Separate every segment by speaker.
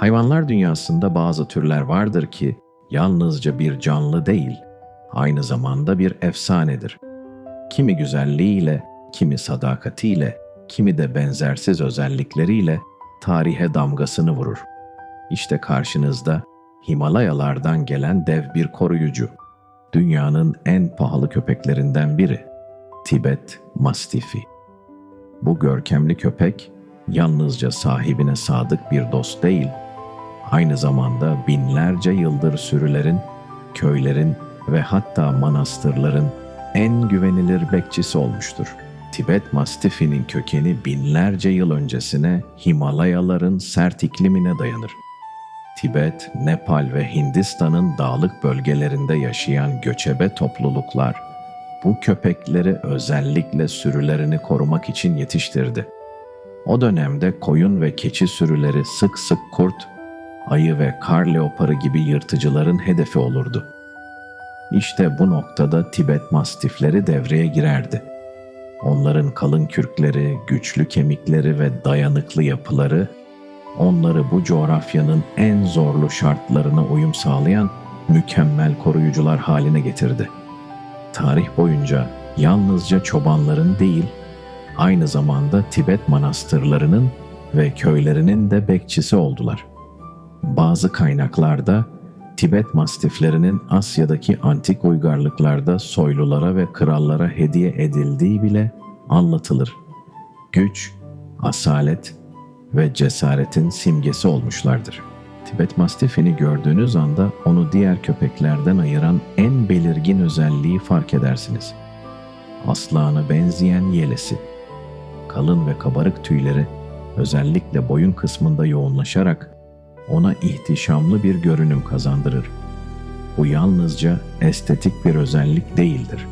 Speaker 1: Hayvanlar dünyasında bazı türler vardır ki yalnızca bir canlı değil, aynı zamanda bir efsanedir. Kimi güzelliğiyle, kimi sadakatiyle, kimi de benzersiz özellikleriyle tarihe damgasını vurur. İşte karşınızda Himalayalardan gelen dev bir koruyucu. Dünyanın en pahalı köpeklerinden biri. Tibet Mastifi. Bu görkemli köpek yalnızca sahibine sadık bir dost değil, aynı zamanda binlerce yıldır sürülerin, köylerin ve hatta manastırların en güvenilir bekçisi olmuştur. Tibet Mastifi'nin kökeni binlerce yıl öncesine Himalayaların sert iklimine dayanır. Tibet, Nepal ve Hindistan'ın dağlık bölgelerinde yaşayan göçebe topluluklar bu köpekleri özellikle sürülerini korumak için yetiştirdi. O dönemde koyun ve keçi sürüleri sık sık kurt, ayı ve kar leoparı gibi yırtıcıların hedefi olurdu. İşte bu noktada Tibet mastifleri devreye girerdi. Onların kalın kürkleri, güçlü kemikleri ve dayanıklı yapıları onları bu coğrafyanın en zorlu şartlarına uyum sağlayan mükemmel koruyucular haline getirdi. Tarih boyunca yalnızca çobanların değil, aynı zamanda Tibet manastırlarının ve köylerinin de bekçisi oldular. Bazı kaynaklarda Tibet mastiflerinin Asya'daki antik uygarlıklarda soylulara ve krallara hediye edildiği bile anlatılır. Güç, asalet ve cesaretin simgesi olmuşlardır. Tibet Mastifi'ni gördüğünüz anda onu diğer köpeklerden ayıran en belirgin özelliği fark edersiniz. Aslana benzeyen yelesi. Kalın ve kabarık tüyleri özellikle boyun kısmında yoğunlaşarak ona ihtişamlı bir görünüm kazandırır. Bu yalnızca estetik bir özellik değildir.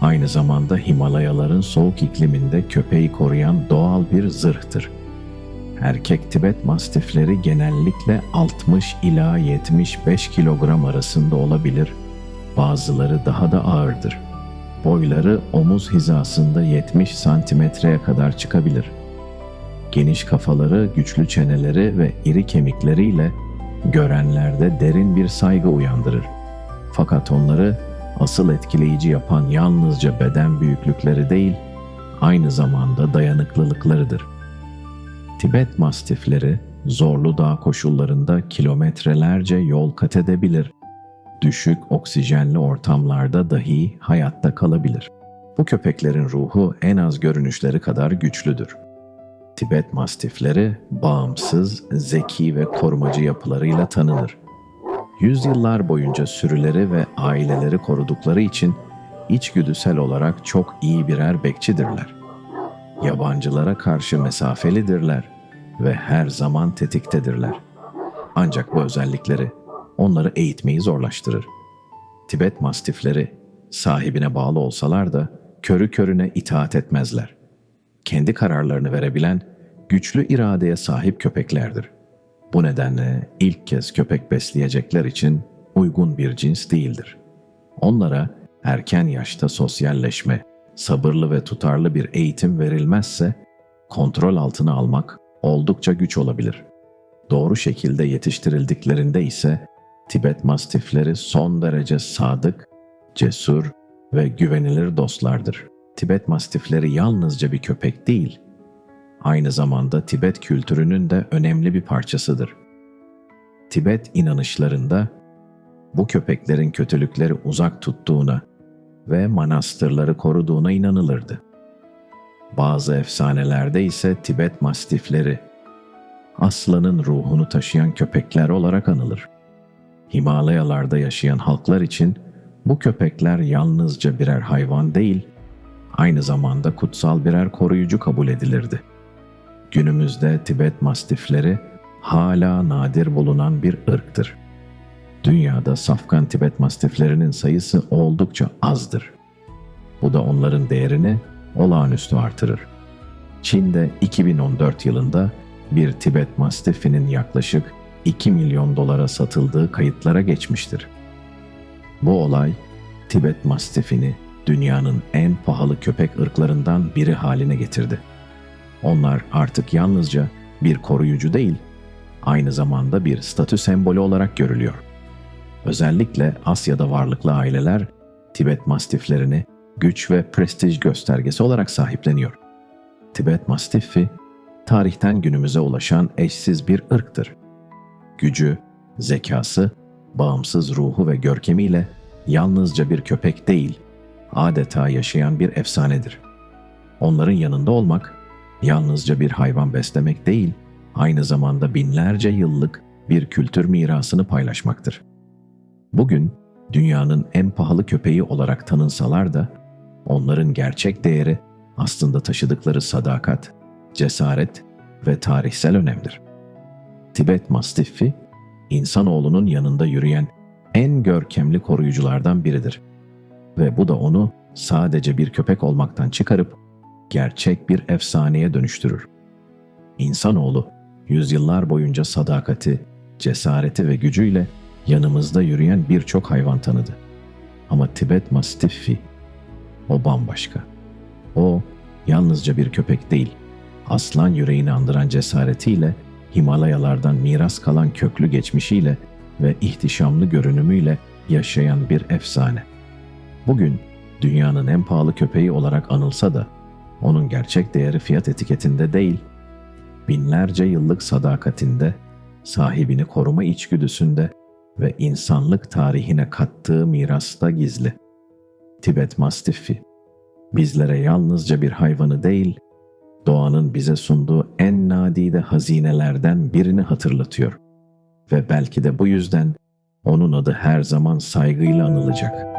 Speaker 1: Aynı zamanda Himalayaların soğuk ikliminde köpeği koruyan doğal bir zırhtır. Erkek Tibet mastifleri genellikle 60 ila 75 kilogram arasında olabilir. Bazıları daha da ağırdır. Boyları omuz hizasında 70 santimetreye kadar çıkabilir. Geniş kafaları, güçlü çeneleri ve iri kemikleriyle görenlerde derin bir saygı uyandırır. Fakat onları asıl etkileyici yapan yalnızca beden büyüklükleri değil, aynı zamanda dayanıklılıklarıdır. Tibet mastifleri zorlu dağ koşullarında kilometrelerce yol kat edebilir. Düşük oksijenli ortamlarda dahi hayatta kalabilir. Bu köpeklerin ruhu en az görünüşleri kadar güçlüdür. Tibet mastifleri bağımsız, zeki ve korumacı yapılarıyla tanınır. Yüzyıllar boyunca sürüleri ve aileleri korudukları için içgüdüsel olarak çok iyi birer bekçidirler. Yabancılara karşı mesafelidirler ve her zaman tetiktedirler. Ancak bu özellikleri onları eğitmeyi zorlaştırır. Tibet mastifleri sahibine bağlı olsalar da körü körüne itaat etmezler. Kendi kararlarını verebilen, güçlü iradeye sahip köpeklerdir. Bu nedenle ilk kez köpek besleyecekler için uygun bir cins değildir. Onlara erken yaşta sosyalleşme, sabırlı ve tutarlı bir eğitim verilmezse kontrol altına almak oldukça güç olabilir. Doğru şekilde yetiştirildiklerinde ise Tibet mastifleri son derece sadık, cesur ve güvenilir dostlardır. Tibet mastifleri yalnızca bir köpek değil, aynı zamanda Tibet kültürünün de önemli bir parçasıdır. Tibet inanışlarında bu köpeklerin kötülükleri uzak tuttuğuna ve manastırları koruduğuna inanılırdı. Bazı efsanelerde ise Tibet mastifleri aslanın ruhunu taşıyan köpekler olarak anılır. Himalayalarda yaşayan halklar için bu köpekler yalnızca birer hayvan değil, aynı zamanda kutsal birer koruyucu kabul edilirdi. Günümüzde Tibet mastifleri hala nadir bulunan bir ırktır. Dünyada safkan Tibet mastiflerinin sayısı oldukça azdır. Bu da onların değerini olağanüstü artırır. Çin'de 2014 yılında bir Tibet mastifinin yaklaşık 2 milyon dolara satıldığı kayıtlara geçmiştir. Bu olay Tibet mastifini dünyanın en pahalı köpek ırklarından biri haline getirdi. Onlar artık yalnızca bir koruyucu değil, aynı zamanda bir statü sembolü olarak görülüyor. Özellikle Asya'da varlıklı aileler Tibet mastiflerini güç ve prestij göstergesi olarak sahipleniyor. Tibet mastifi, tarihten günümüze ulaşan eşsiz bir ırktır. Gücü, zekası, bağımsız ruhu ve görkemiyle yalnızca bir köpek değil, adeta yaşayan bir efsanedir. Onların yanında olmak, yalnızca bir hayvan beslemek değil, aynı zamanda binlerce yıllık bir kültür mirasını paylaşmaktır. Bugün dünyanın en pahalı köpeği olarak tanınsalar da onların gerçek değeri aslında taşıdıkları sadakat, cesaret ve tarihsel önemdir. Tibet Mastifi, insanoğlunun yanında yürüyen en görkemli koruyuculardan biridir. Ve bu da onu sadece bir köpek olmaktan çıkarıp gerçek bir efsaneye dönüştürür. İnsanoğlu yüzyıllar boyunca sadakati, cesareti ve gücüyle yanımızda yürüyen birçok hayvan tanıdı. Ama Tibet Mastiffi o bambaşka. O yalnızca bir köpek değil, aslan yüreğini andıran cesaretiyle, Himalayalardan miras kalan köklü geçmişiyle ve ihtişamlı görünümüyle yaşayan bir efsane. Bugün dünyanın en pahalı köpeği olarak anılsa da onun gerçek değeri fiyat etiketinde değil, binlerce yıllık sadakatinde, sahibini koruma içgüdüsünde ve insanlık tarihine kattığı mirasta gizli. Tibet Mastifi, bizlere yalnızca bir hayvanı değil, doğanın bize sunduğu en nadide hazinelerden birini hatırlatıyor. Ve belki de bu yüzden onun adı her zaman saygıyla anılacak.''